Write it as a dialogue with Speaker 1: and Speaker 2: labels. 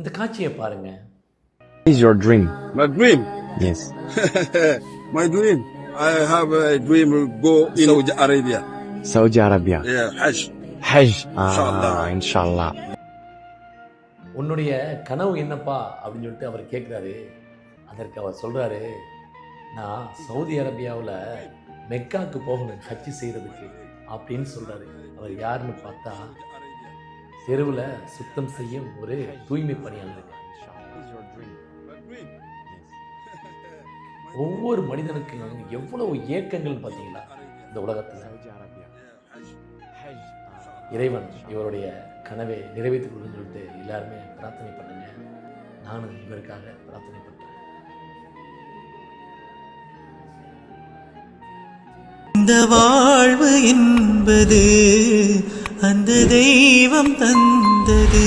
Speaker 1: இந்த காட்சியை பாருங்க
Speaker 2: What is your dream?
Speaker 3: My dream,
Speaker 2: Yes.
Speaker 3: my dream. I have a dream to go in Saudi Arabia.
Speaker 2: Saudi Arabia.
Speaker 3: Yeah, Hajj.
Speaker 2: Hajj. Ah,
Speaker 3: Inshallah.
Speaker 2: inshallah.
Speaker 1: உன்னுடைய கனவு என்னப்பா அப்படின்னு சொல்லிட்டு அவர் கேட்குறாரு அதற்கு அவர் சொல்றாரு நான் சவுதி அரேபியாவில் மெக்காவுக்கு போகணும் ஹஜ்ஜி செய்கிறதுக்கு அப்படின்னு சொல்றாரு அவர் யாருன்னு பார்த்தா தெருவில் சுத்தம் செய்யும் ஒரு தூய்மை பணியாளர் ஒவ்வொரு மனிதனுக்கும் எவ்வளவு ஏக்கங்கள் பார்த்தீங்களா இந்த உலகத்தில்? இறைவன் இவருடைய கனவை நிறைவேற்றிக் கொள்ளுன்னு சொல்லிட்டு எல்லாருமே பிரார்த்தனை பண்ணுங்க. நானும் இவருக்காக பிரார்த்தனை பண்றேன்.
Speaker 4: இந்த வாழ்வு என்பது அந்த தெய்வம் தந்தது.